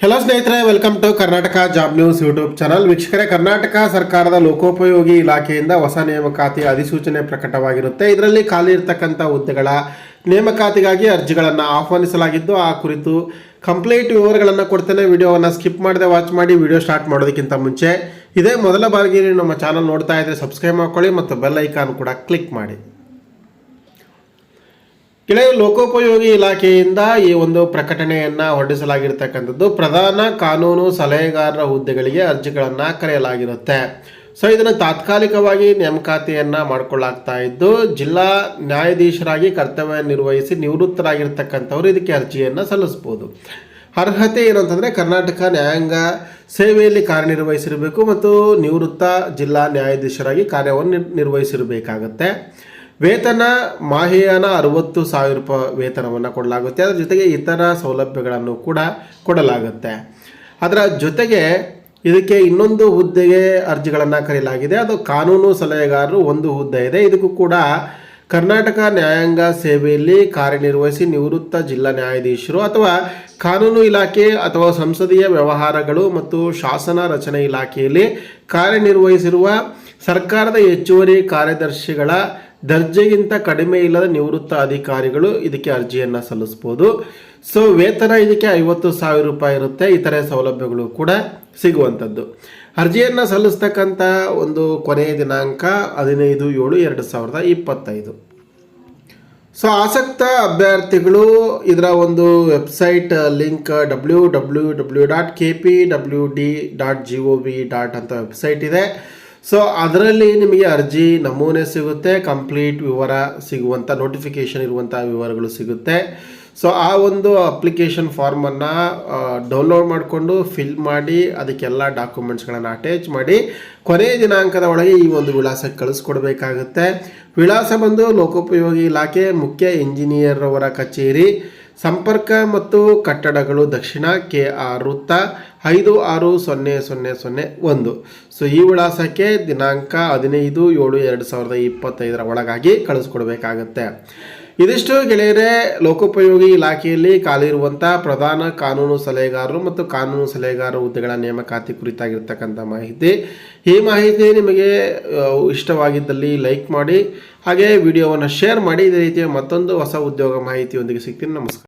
Hello ಸ್ನೇಹಿತರೆ welcome to Karnataka job news YouTube channel ವೀಕ್ಷಕರೇ, ಕರ್ನಾಟಕ ಸರ್ಕಾರದ ಲೋಕೋಪಯೋಗಿ ಇಲಾಖೆಯಿಂದ ಹೊಸ ನೇಮಕಾತಿ ಅಧಿಸೂಚನೆ ಪ್ರಕಟವಾಗಿರುತ್ತೆ. ಇದರಲ್ಲಿ ಖಾಲಿ ಇರತಕ್ಕಂಥ ಹುದ್ದೆಗಳ ನೇಮಕಾತಿಗಾಗಿ ಅರ್ಜಿಗಳನ್ನು ಆಹ್ವಾನಿಸಲಾಗಿದ್ದು, ಆ ಕುರಿತು ಕಂಪ್ಲೀಟ್ ವಿವರಗಳನ್ನು ಕೊಡ್ತೇನೆ. ವಿಡಿಯೋವನ್ನು ಸ್ಕಿಪ್ ಮಾಡದೆ ವಾಚ್ ಮಾಡಿ ವಿಡಿಯೋ ಸ್ಟಾರ್ಟ್ ಮಾಡೋದಕ್ಕಿಂತ ಮುಂಚೆ ಇದೇ ಮೊದಲ ಬಾರಿಗೆ ನಮ್ಮ ಚಾನಲ್ ನೋಡ್ತಾ ಇದ್ದರೆ ಸಬ್ಸ್ಕ್ರೈಬ್ ಮಾಡ್ಕೊಳ್ಳಿ ಮತ್ತು ಬೆಲ್ ಐಕಾನ್ ಕೂಡ ಕ್ಲಿಕ್ ಮಾಡಿ. ಕೆಳಗೆ ಲೋಕೋಪಯೋಗಿ ಇಲಾಖೆಯಿಂದ ಈ ಒಂದು ಪ್ರಕಟಣೆಯನ್ನು ಹೊರಡಿಸಲಾಗಿರ್ತಕ್ಕಂಥದ್ದು ಪ್ರಧಾನ ಕಾನೂನು ಸಲಹೆಗಾರರ ಹುದ್ದೆಗಳಿಗೆ ಅರ್ಜಿಗಳನ್ನು ಕರೆಯಲಾಗಿರುತ್ತೆ. ಸೊ ಇದನ್ನು ತಾತ್ಕಾಲಿಕವಾಗಿ ನೇಮಕಾತಿಯನ್ನು ಮಾಡಿಕೊಳ್ಳಾಗ್ತಾ ಇದ್ದು, ಜಿಲ್ಲಾ ನ್ಯಾಯಾಧೀಶರಾಗಿ ಕರ್ತವ್ಯ ನಿರ್ವಹಿಸಿ ನಿವೃತ್ತರಾಗಿರ್ತಕ್ಕಂಥವ್ರು ಇದಕ್ಕೆ ಅರ್ಜಿಯನ್ನು ಸಲ್ಲಿಸ್ಬೋದು. ಅರ್ಹತೆ ಏನಂತಂದರೆ ಕರ್ನಾಟಕ ನ್ಯಾಯಾಂಗ ಸೇವೆಯಲ್ಲಿ ಕಾರ್ಯನಿರ್ವಹಿಸಿರಬೇಕು ಮತ್ತು ನಿವೃತ್ತ ಜಿಲ್ಲಾ ನ್ಯಾಯಾಧೀಶರಾಗಿ ಕಾರ್ಯವನ್ನು ನಿರ್- ನಿರ್ವಹಿಸಿರಬೇಕಾಗತ್ತೆ. ವೇತನ ಮಾಹಿಯಾನ ಅರವತ್ತು ಸಾವಿರ ರೂಪಾಯಿ ವೇತನವನ್ನು ಕೊಡಲಾಗುತ್ತೆ. ಅದರ ಜೊತೆಗೆ ಇತರ ಸೌಲಭ್ಯಗಳನ್ನು ಕೂಡ ಕೊಡಲಾಗುತ್ತೆ. ಅದರ ಜೊತೆಗೆ ಇದಕ್ಕೆ ಇನ್ನೊಂದು ಹುದ್ದೆಗೆ ಅರ್ಜಿಗಳನ್ನು ಕರೆಯಲಾಗಿದೆ. ಅದು ಕಾನೂನು ಸಲಹೆಗಾರರು ಒಂದು ಹುದ್ದೆ ಇದೆ. ಇದಕ್ಕೂ ಕೂಡ ಕರ್ನಾಟಕ ನ್ಯಾಯಾಂಗ ಸೇವೆಯಲ್ಲಿ ಕಾರ್ಯನಿರ್ವಹಿಸಿ ನಿವೃತ್ತ ಜಿಲ್ಲಾ ನ್ಯಾಯಾಧೀಶರು ಅಥವಾ ಕಾನೂನು ಇಲಾಖೆ ಅಥವಾ ಸಂಸದೀಯ ವ್ಯವಹಾರಗಳು ಮತ್ತು ಶಾಸನ ರಚನೆ ಇಲಾಖೆಯಲ್ಲಿ ಕಾರ್ಯನಿರ್ವಹಿಸಿರುವ ಸರ್ಕಾರದ ಹೆಚ್ಚುವರಿ ಕಾರ್ಯದರ್ಶಿಗಳ ದರ್ಜೆಗಿಂತ ಕಡಿಮೆ ಇಲ್ಲದ ನಿವೃತ್ತ ಅಧಿಕಾರಿಗಳು ಇದಕ್ಕೆ ಅರ್ಜಿಯನ್ನು ಸಲ್ಲಿಸ್ಬೋದು ಸೊ ವೇತನ ಇದಕ್ಕೆ ಐವತ್ತು ಸಾವಿರ ರೂಪಾಯಿ ಇರುತ್ತೆ. ಇತರೆ ಸೌಲಭ್ಯಗಳು ಕೂಡ ಸಿಗುವಂಥದ್ದು. ಅರ್ಜಿಯನ್ನು ಸಲ್ಲಿಸ್ತಕ್ಕಂಥ ಒಂದು ಕೊನೆಯ ದಿನಾಂಕ ಹದಿನೈದು ಏಳು ಎರಡು ಸಾವಿರದ ಇಪ್ಪತ್ತೈದು. ಸೊ ಆಸಕ್ತ ಅಭ್ಯರ್ಥಿಗಳು ಇದರ ಒಂದು website link W W W dot K P W D dot G O V dot ಅಂತ ವೆಬ್ಸೈಟ್ ಇದೆ. ಸೊ ಅದರಲ್ಲಿ ನಿಮಗೆ ಅರ್ಜಿ ನಮೂನೆ ಸಿಗುತ್ತೆ ಕಂಪ್ಲೀಟ್ ವಿವರ ಸಿಗುವಂಥ ನೋಟಿಫಿಕೇಷನ್ ಇರುವಂಥ ವಿವರಗಳು ಸಿಗುತ್ತೆ. ಸೊ ಆ ಒಂದು ಅಪ್ಲಿಕೇಶನ್ ಫಾರ್ಮನ್ನು ಡೌನ್ಲೋಡ್ ಮಾಡಿಕೊಂಡು ಫಿಲ್ ಮಾಡಿ, ಅದಕ್ಕೆಲ್ಲ ಡಾಕ್ಯುಮೆಂಟ್ಸ್ಗಳನ್ನು ಅಟ್ಯಾಚ್ ಮಾಡಿ, ಕೊನೆಯ ದಿನಾಂಕದ ಒಳಗೆ ಈ ಒಂದು ವಿಳಾಸಕ್ಕೆ ಕಳಿಸ್ಕೊಡ್ಬೇಕಾಗುತ್ತೆ. ವಿಳಾಸ ಬಂದು ಲೋಕೋಪಯೋಗಿ ಇಲಾಖೆ ಮುಖ್ಯ ಇಂಜಿನಿಯರ್ ಅವರ ಕಚೇರಿ. ಸಂಪರ್ಕ ಮತ್ತು ಕಟ್ಟಡಗಳು ದಕ್ಷಿಣ ಕೆ ಆರ್ ವೃತ್ತ ಐದು ಆರು ಸೊನ್ನೆ ಸೊನ್ನೆ ಸೊನ್ನೆ ಒಂದು. ಸೊ, ಈ ವಿಳಾಸಕ್ಕೆ ದಿನಾಂಕ ಹದಿನೈದು ಏಳು ಎರಡು ಸಾವಿರದ ಇಪ್ಪತ್ತೈದರ ಒಳಗಾಗಿ ಕಳಿಸ್ಕೊಡ್ಬೇಕಾಗತ್ತೆ. ಇದಿಷ್ಟು ಗೆಳೆಯರೇ, ಲೋಕೋಪಯೋಗಿ ಇಲಾಖೆಯಲ್ಲಿ ಕಾಲಿರುವಂಥ ಪ್ರಧಾನ ಕಾನೂನು ಸಲಹೆಗಾರರು ಮತ್ತು ಕಾನೂನು ಸಲಹೆಗಾರರ ಹುದ್ದೆಗಳ ನೇಮಕಾತಿ ಕುರಿತಾಗಿರ್ತಕ್ಕಂಥ ಮಾಹಿತಿ. ಈ ಮಾಹಿತಿ ನಿಮಗೆ ಇಷ್ಟವಾಗಿದ್ದಲ್ಲಿ ಲೈಕ್ ಮಾಡಿ, ಹಾಗೆ ವಿಡಿಯೋವನ್ನು ಶೇರ್ ಮಾಡಿ, ಇದೇ ರೀತಿಯ ಮತ್ತೊಂದು ಹೊಸ ಉದ್ಯೋಗ ಮಾಹಿತಿಯೊಂದಿಗೆ ಸಿಗ್ತೀನಿ. ನಮಸ್ಕಾರ.